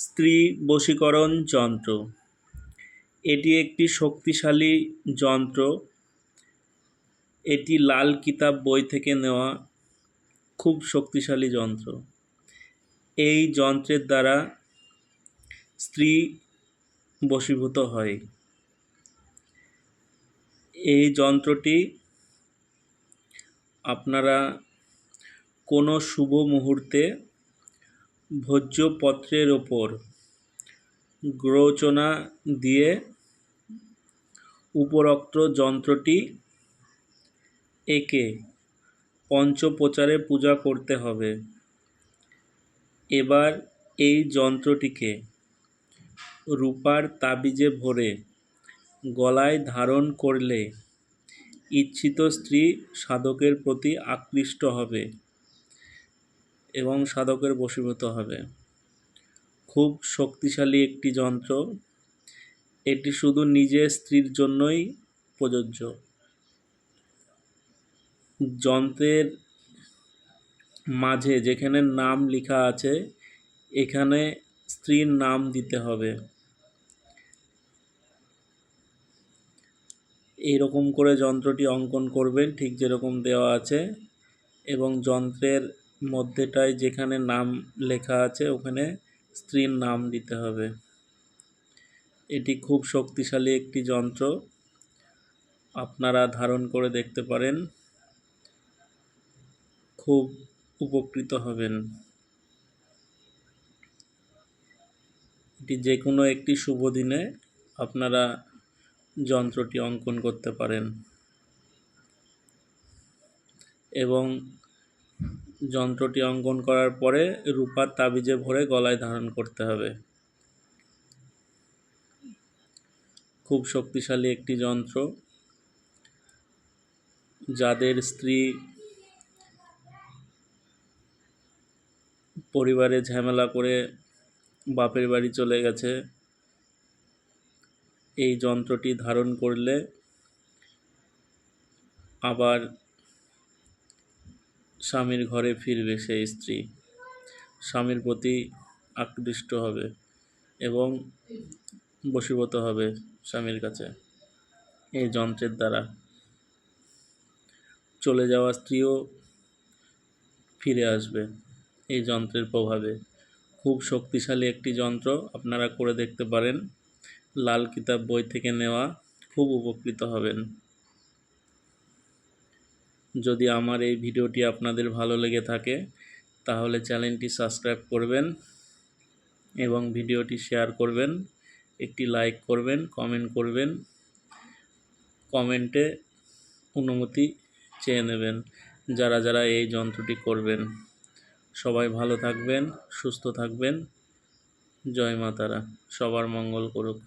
স্ত্রী বশীকরণ যন্ত্র। এটি একটি শক্তিশালী যন্ত্র। এটি লাল কিতাব বই থেকে নেওয়া খুব শক্তিশালী যন্ত্র। এই যন্ত্রের দ্বারা স্ত্রী বশীভূত হয়। এই যন্ত্রটি আপনারা কোনো শুভ মুহূর্তে ভোজ্যপত্রের ওপর গ্রোচনা দিয়ে উপরোক্ত যন্ত্রটি এঁকে পঞ্চপ্রচারে পূজা করতে হবে। এবার এই যন্ত্রটিকে রূপার তাবিজে ভরে গলায় ধারণ করলে ইচ্ছিত স্ত্রী সাধকের প্রতি আকৃষ্ট হবে। এবং সাধকের বশীভূত হবে। খুব শক্তিশালী একটি যন্ত্র। এটি শুধু নিজের স্ত্রীর জন্যই প্রযোজ্য। যন্ত্রের মাঝে যেখানে নাম লেখা আছে, এখানে স্ত্রীর নাম দিতে হবে। এইরকম করে যন্ত্রটি অঙ্কন করবেন, ঠিক যেরকম দেওয়া আছে। এবং যন্ত্রের মধ্যেটায় যেখানে নাম লেখা আছে, ওখানে স্ত্রীর নাম দিতে হবে। এটি খুব শক্তিশালী একটি যন্ত্র। আপনারা ধারণ করে দেখতে পারেন। খুব উপকৃত হবেন। এটি যে কোনো একটি শুভ দিনে আপনারা যন্ত্রটি অঙ্কন করতে পারেন। এবং যন্ত্রটি অঙ্কন করার পরে রূপার তাবিজে ভরে গলায় ধারণ করতে হবে। খুব শক্তিশালী একটি যন্ত্র, যাদের স্ত্রী পরিবারে ঝামেলা করে বাপের বাড়ি চলে গেছে, এই যন্ত্রটি ধারণ করলে আবার স্বামীর ঘরে ফিরবে সেই স্ত্রী। স্বামীর প্রতি আকৃষ্ট হবে এবং বশীভূত হবে স্বামীর কাছে। এই যন্ত্রের দ্বারা চলে যাওয়া স্ত্রীও ফিরে আসবে এই যন্ত্রের প্রভাবে। খুব শক্তিশালী একটি যন্ত্র আপনারা করে দেখতে পারেন। লাল কিতাব বই থেকে নেওয়া খুব উপকৃত হবেন। যদি আমার এই ভিডিওটি আপনাদের ভালো লেগে থাকে, তাহলে চ্যানেলটি সাবস্ক্রাইব করবেন এবং ভিডিওটি শেয়ার করবেন, একটি লাইক করবেন, কমেন্ট করবেন, কমেন্টে অনুমতি চেয়ে নেবেন যারা যারা এই যন্ত্রটি করবেন। সবাই ভালো থাকবেন, সুস্থ থাকবেন। জয় মাতারা, সবার মঙ্গল করুক।